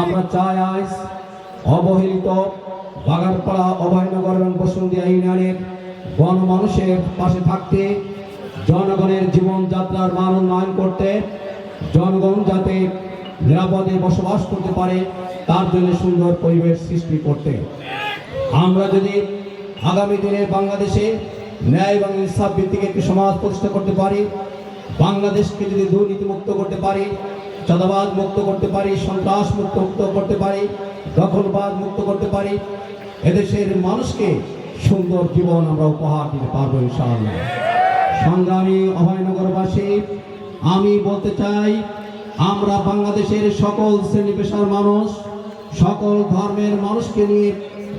আমরা চাই আজ অবহেলিত বাগানপাড়া অভয়নগর এবং বসুন্ধিয়া ইউনিয়নের গণমানুষের পাশে থাকতে, জনগণের জীবনযাত্রার মান উন্নয়ন করতে, জনগণ যাতে নিরাপদে বসবাস করতে পারে, তার জন্য সুন্দর পরিবেশ সৃষ্টি করতে। আমরা যদি আগামী দিনে বাংলাদেশে ন্যায় এবং ইনসাফ ভিত্তিক একটি সমাজ প্রতিষ্ঠা করতে পারি, বাংলাদেশকে যদি দুর্নীতিমুক্ত করতে পারি চাঁদাবাদ মুক্ত করতে পারি, সন্ত্রাস মুক্ত মুক্ত করতে পারি, দখলবাদ মুক্ত করতে পারি। এদেশের মানুষকে সুন্দর জীবন আমরা উপহার দিতে পারব ইনশাআল্লাহ। সংগ্রামী অভয়নগরবাসী, আমি বলতে চাই, আমরা বাংলাদেশের সকল শ্রেণি পেশার মানুষ, সকল ধর্মের মানুষকে নিয়ে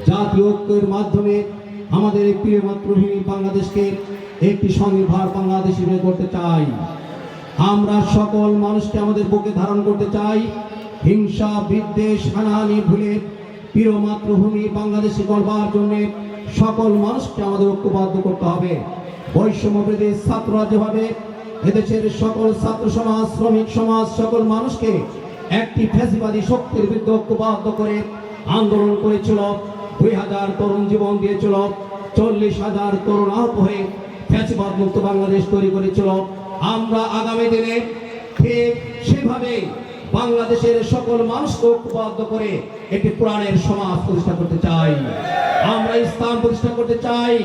জাতীয় ঐক্যের মাধ্যমে আমাদের প্রিয় মাতৃভূমি বাংলাদেশকে একটি স্বনির্ভর বাংলাদেশ হিসেবে করতে চাই। আমরা সকল মানুষকে আমাদের বুকে ধারণ করতে চাই। হিংসা, বিদ্বেষ, হানাহানি ভুলে প্রিয় মাতৃভূমি বাংলাদেশে গড়বার জন্য সকল মানুষকে আমাদের ঐক্যবদ্ধ করতে হবে। বৈষম্যভেদে ছাত্ররা যেভাবে এদেশের সকল ছাত্র সমাজ, শ্রমিক সমাজ, সকল মানুষকে একটি ফ্যাসিবাদী শক্তির বিরুদ্ধে ঐক্যবদ্ধ করে আন্দোলন করেছিল, দুই হাজার তরুণ জীবন দিয়েছিল, চল্লিশ হাজার তরুণ আহত হয়ে ফ্যাসিবাদ মুক্ত বাংলাদেশ তৈরি করেছিল। আমরা আগামী দিনে ঠিক সেভাবে বাংলাদেশের সকল মানুষকে ঐক্যবদ্ধ করে একটি কোরআনের সমাজ প্রতিষ্ঠা করতে চাই। আমরা ইসলাম প্রতিষ্ঠা করতে চাই।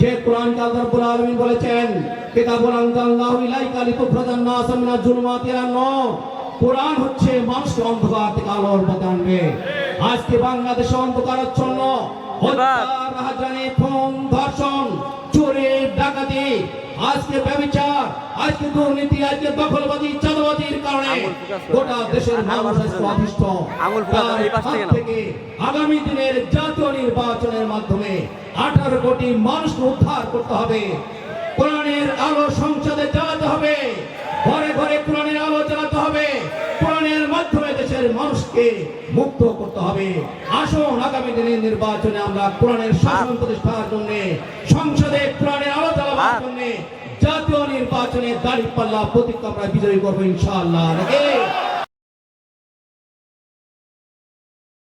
যে কোরআন আল্লাহ রাব্বুল বলেছেন কিতাবুন আনজালনাহু ইলাইকা লিতুখরাজান নাস মিনাজ জুলুমাতি ইলান নূর। কোরআন হচ্ছে মানুষকে অন্ধকার থেকে আলোর পথে আনবে। আজকে বাংলাদেশে অন্ধকারাচ্ছন্ন। হত্যা রাহাজানি খুন ধর্ষণ। চুরি ডাকাতি। আজকে ব্যবচার আজকে দুর্নীতি আজকে দখলবাজি চাঁদাবাজির কারণে গোটা দেশের মানুষ আজকে অতিষ্ঠ থেকে হাত থেকে আগামী দিনের জাতীয় নির্বাচনের মাধ্যমে আঠারো কোটি মানুষ উদ্ধার করতে হবে। দেশের মানুষকে মুক্ত করতে হবে। আসুন আগামী দিনের নির্বাচনে আমরা কোরআনের শাসন প্রতিষ্ঠার জন্য সংসদে কোরআনের আলোচনা জ্বালাবার আর- জন্য জাতীয় নির্বাচনে দাঁড়িয়ে পাল্লা প্রতীক আমরা বিজয়ী করব ইনশাআল্লাহ।